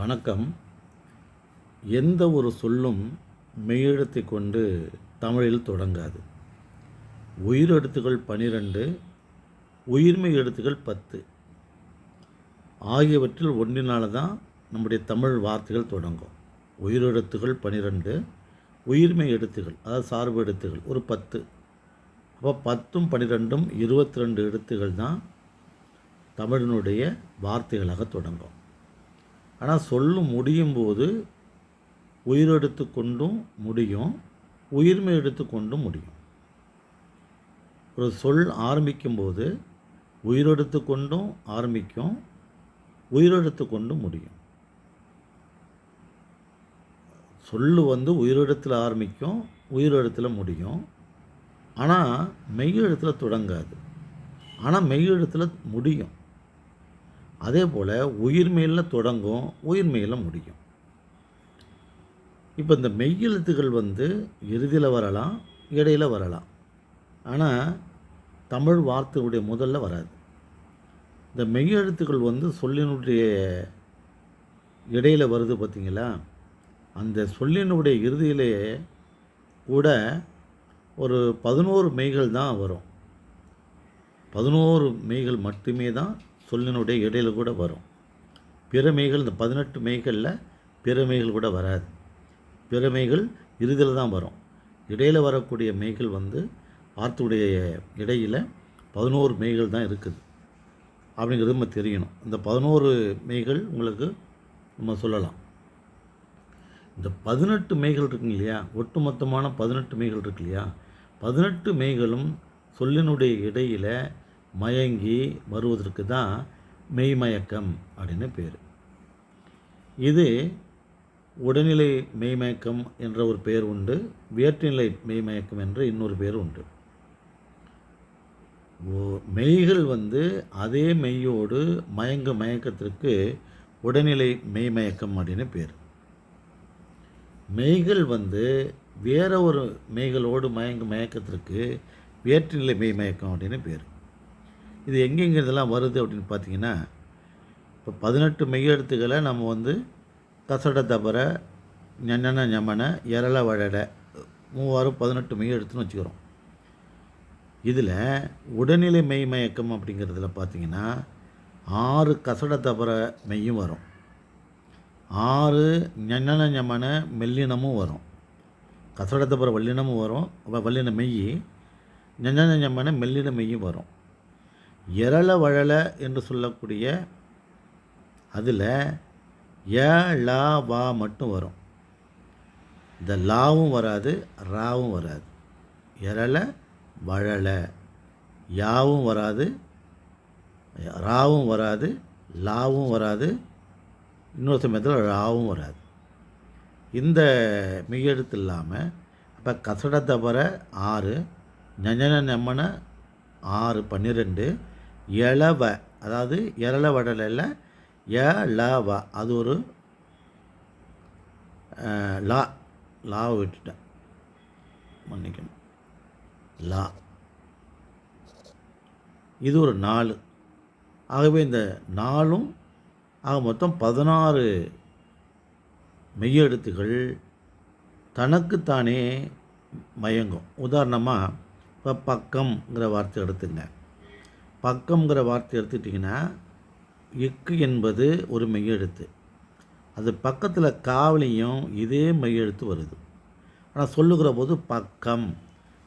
வணக்கம். எந்த ஒரு சொல்லும் மெய்யெழுத்தை கொண்டு தமிழில் தொடங்காது. உயிர் எழுத்துக்கள் பனிரெண்டு உயிர்மெய் எழுத்துக்கள் பத்து. ஆகியவற்றில் ஒன்றினால தான் நம்முடைய தமிழ் வார்த்தைகள் தொடங்கும். உயிரெழுத்துகள் பனிரெண்டு உயிர்மெய் எழுத்துகள் அதாவது சார்பு எழுத்துகள் ஒரு பத்து. அப்போ பத்தும் பன்னிரெண்டும் இருபத்தி ரெண்டு எழுத்துகள் தான் தமிழினுடைய வார்த்தைகளாக தொடங்கும். ஆனால் சொல்லும் முடியும் போது உயிரெடுத்து கொண்டும் முடியும் உயிர்மை எடுத்து கொண்டும் முடியும். ஒரு சொல் ஆரம்பிக்கும்போது உயிரெடுத்து கொண்டும் ஆரம்பிக்கும் உயிரெடுத்து கொண்டும் முடியும். சொல்லு வந்து உயிரெழுத்தில் ஆரம்பிக்கும் உயிரெழுத்தில் முடியும். ஆனால் மெய்யெழுத்தில் தொடங்காது. ஆனால் மெய்யெழுத்தில் முடியும். அதே போல் உயிர்மையில் தொடங்கும் உயிர்மையில் முடியும். இப்போ இந்த மெய்யெழுத்துகள் வந்து இறுதியில் வரலாம் இடையில் வரலாம். ஆனால் தமிழ் வார்த்தையுடைய முதல்ல வராது. இந்த மெய்யெழுத்துக்கள் வந்து சொல்லினுடைய இடையில் வருது பார்த்தீங்களா அந்த சொல்லினுடைய இறுதியிலே கூட ஒரு பதினோரு மெய்கள் தான் வரும். பதினோரு மெய்கள் மட்டுமே தான் சொல்லினுடைய இடையில கூட வரும். பிற மெய்கள் இந்த பதினெட்டு மெய்களில் பிற மெய்கள் கூட வராது. பிற மெய்கள் இறுதியில் தான் வரும். இடையில் வரக்கூடிய மெய்கள் வந்து வார்த்தையுடைய இடையில் பதினோரு மெய்கள் தான் இருக்குது. அப்படிங்கிறது நம்ம தெரியணும். இந்த பதினோரு மெய்கள் உங்களுக்கு நம்ம சொல்லலாம். இந்த பதினெட்டு மெய்கள் இருக்குங்க இல்லையா? ஒட்டுமொத்தமான பதினெட்டு மெய்கள் இருக்கு இல்லையா? பதினெட்டு மெய்களும் சொல்லினுடைய இடையில் மயங்கி வருவதற்கு தான் மெய்மயக்கம் அப்படின்னு பேர். இது உடல்நிலை மெய்மயக்கம் என்ற ஒரு பெயர் உண்டு வேற்றுநிலை மெய்மயக்கம் என்ற இன்னொரு பேர் உண்டு. ஓ- மெய்கள் வந்து அதே மெய்யோடு மயங்கு மயக்கத்திற்கு உடல்நிலை மெய்மயக்கம் அப்படின்னு பேர். மெய்கள் வந்து வேற ஒரு மெய்களோடு மயங்கு மயக்கத்திற்கு வேற்றுநிலை மெய்மயக்கம் அப்படின்னு பேர். இது எங்கெங்கிறதெல்லாம் வருது அப்படின்னு பார்த்தீங்கன்னா இப்போ பதினெட்டு மெய்யெழுத்துக்களை நம்ம வந்து கசட தபர ஞன ஞமன எரள வழட மூவாயிரம் பதினெட்டு மெய்யெழுத்துன்னு வச்சுக்கிறோம். இதில் உடல்நிலை மெய் மயக்கம் அப்படிங்கிறதுல பார்த்தீங்கன்னா ஆறு கசட தபர மெய்யும் வரும். ஆறு ஞன ஞமன மெல்லினமும் வரும். கசடத்தப்புற வல்லினமும் வரும். வல்லின மெய் ஞன ஞமன மெல்லின மெய்யும் வரும். எரள வழல என்று சொல்லக்கூடிய அதில் ய லா வா மட்டும் வரும். இந்த லாவும் வராது ராவும் வராது. எரள வழல யாவும் வராது ராவும் வராது லாவும் வராது இன்னொரு சமயத்தில் ராவும் வராது. இந்த மெய்யெழுத்து இல்லாமல் அப்போ கசட தபர ஆறு ஞன நெம்மன ஆறு பன்னிரெண்டு எளவ அதாவது எரள வடலில் எ ல வ அது ஒரு லா லாவை விட்டுட்டேன் மன்னிக்கணும். லா. இது ஒரு நாலு. ஆகவே இந்த நாலும் ஆக மொத்தம் பதினாறு மெய்யெழுத்துகள் தனக்குத்தானே மயங்கும். உதாரணமாக இப்போ பக்கம்ங்கிற வார்த்தை எடுத்துங்க. பக்கம்ங்கிற வார்த்தை எடுத்துக்கிட்டிங்கன்னா இக்கு என்பது ஒரு மெய்யெழுத்து. அது பக்கத்தில் காவலியும் இதே மெய்யெழுத்து வருது. ஆனால் சொல்லுகிற போது பக்கம்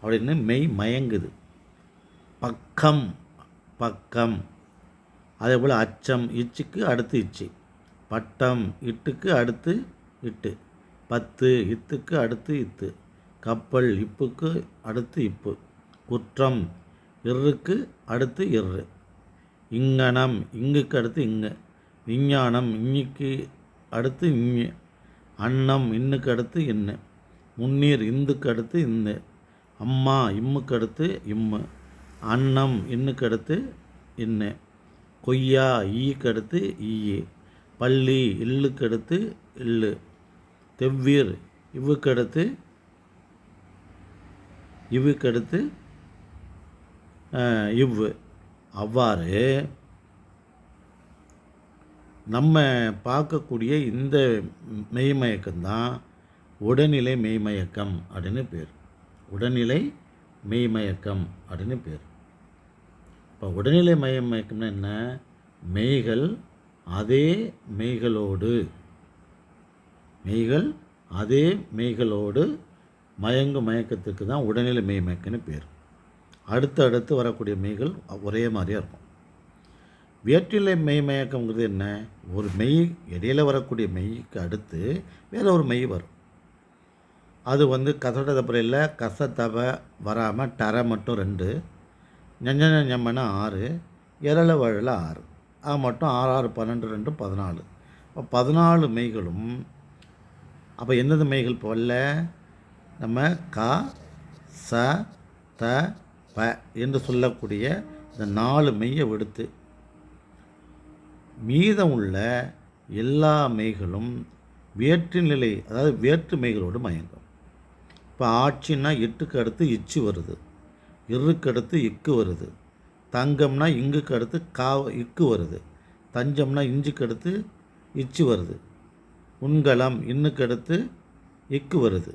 அப்படின்னு மெய் மயங்குது. பக்கம் பக்கம். அதே போல் அச்சம் இச்சுக்கு அடுத்து இச்சு. பட்டம் இட்டுக்கு அடுத்து இட்டு. பத்து இத்துக்கு அடுத்து இத்து. கப்பல் இப்புக்கு அடுத்து இப்பு. குற்றம் இருக்கு அடுத்து இரு இங்கனம் இங்குக்கு அடுத்து இங்கு. விஞ்ஞானம் இஞ்சிக்கு அடுத்து இஞ்சு அன்னம் இன்னுக்கு அடுத்து இன்னு. முன்னீர் இந்துக்கு அடுத்து இன்னு. அம்மா இம்முக்கு அடுத்து இம்மு. அன்னம் இன்னுக்கு அடுத்து இன்னு. கொய்யா ஈக்கு அடுத்து ஈயி. பள்ளி இல்லுக்கு அடுத்து இல்லு. தெவ்வீர் இவ்வுக்கு அடுத்து இவ்வுக்கு அடுத்து இவ்வு. அவ்வாறு நம்ம பார்க்கக்கூடிய இந்த மெய்மயக்கம்தான் உடல்நிலை மெய்மயக்கம் அப்படின்னு பேர். உடல்நிலை மெய்மயக்கம் அப்படின்னு பேர். இப்போ உடல்நிலை மெய்மயக்கம்னா என்ன? மெய்கள் அதே மெய்களோடு. மெய்கள் அதே மெய்களோடு மயங்கும் மயக்கத்துக்கு தான் உடல்நிலை மெய்மயக்கம்னு பேர். அடுத்து அடுத்து வரக்கூடிய மெய்கள் ஒரே மாதிரியாக இருக்கும். வேற்றிலை மெய் மயக்கம்ங்கிறது என்ன? ஒரு மெய் இடையில வரக்கூடிய மெய்க்கு அடுத்து வேறு ஒரு மெய் வரும். அது வந்து கசட தப்பறையில் கசத்தப வராமல் டர மட்டும் ரெண்டு ஞஞ்சன ஞம்மன ஆறு இரள வழல ஆறு. அது மட்டும் ஆறு ஆறு பன்னெண்டு ரெண்டு பதினாலு. அப்போ பதினாலு மெய்களும் அப்போ எந்தெந்த மெய்கள் போல? நம்ம க ச த ப என்று சொல்லக்கூடிய இந்த நாலு மெய்யை விடுத்து மீதம் உள்ள எல்லா மெய்களும் வேற்று நிலை அதாவது வேற்று மெய்களோடு மயங்கும். இப்போ ஆட்சின்னா எட்டுக்கு அடுத்து இச்சு வருது இருக்கு அடுத்து இக்கு வருது தங்கம்னா இங்குக்கு அடுத்து கா இக்கு வருது தஞ்சம்னா இஞ்சுக்கு அடுத்து இச்சு வருது உண்கலம் இன்னுக்கு அடுத்து இக்கு வருது.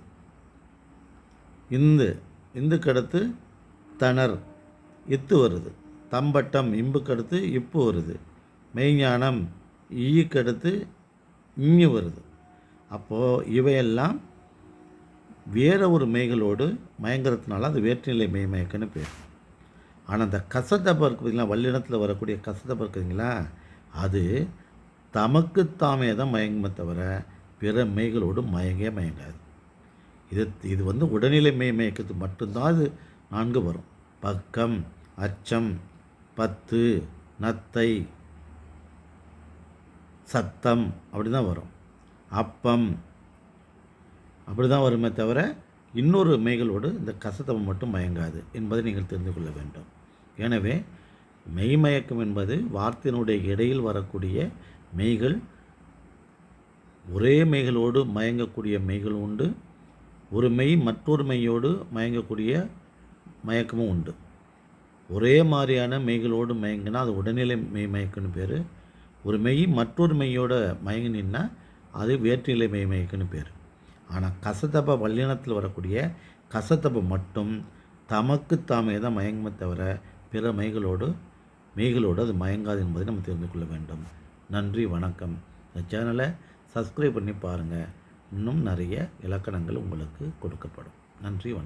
இந்து இந்துக்கு அடுத்து தணர். இத்து வருது. தம்பட்டம் இம்புக்கு அடுத்து இப்பு வருது. மெய்ஞானம் ஈக்கு அடுத்து இஞ்சு வருது. அப்போது இவையெல்லாம் வேற ஒரு மெய்களோடு மயங்கிறதுனால அது வேற்றுநிலை மெய் மயக்கன்னு பேர். ஆனால் அந்த கசதப்பம் இருக்கு பார்த்தீங்களா வல்லினத்தில் வரக்கூடிய கசதப்பம் இருக்குதுங்களா அது தமக்குத்தாமே தான் மயங்குமே தவிர பிற மெய்களோடு மயங்கே மயங்காது. இது இது வந்து உடல்நிலை மெய் மயக்கத்துக்கு மட்டும்தான் அது நான்கு வரும். பக்கம் அச்சம் பத்து நத்தை சத்தம் அப்படி தான் வரும். அப்பம் அப்படி தான் வருமே தவிர இன்னொரு மெய்களோடு இந்த கசத்தம் மட்டும் மயங்காது என்பதை நீங்கள் தெரிந்து கொள்ள வேண்டும். எனவே மெய்மயக்கம் என்பது வார்த்தையினுடைய இடையில் வரக்கூடிய மெய்கள் ஒரே மெய்களோடு மயங்கக்கூடிய மெய்கள் உண்டு ஒரு மெய் மற்றொரு மெய்யோடு மயங்கக்கூடிய மயக்கமும் உண்டு. ஒரே மாதிரியான மெய்களோடு மயங்கினா அது உடல்நிலை மெய் மயக்கம்னு பேர். ஒரு மெய் மற்றொரு மெய்யோட மயங்கினா அது வேற்றுநிலை மெய் மயக்கம்னு பேர். ஆனால் கசத்தப்ப வல்லினத்தில் வரக்கூடிய கசத்தப்ப மட்டும் தமக்கு தாமே தான் மயங்குமே தவிர பிற மெய்களோடு மெய்களோடு அது மயங்காது என்பதை நம்ம தெரிந்து கொள்ள வேண்டும். நன்றி வணக்கம். இந்த சேனலை சப்ஸ்கிரைப் பண்ணி பாருங்கள் இன்னும் நிறைய இலக்கணங்கள் உங்களுக்கு கொடுக்கப்படும். நன்றி வணக்கம்.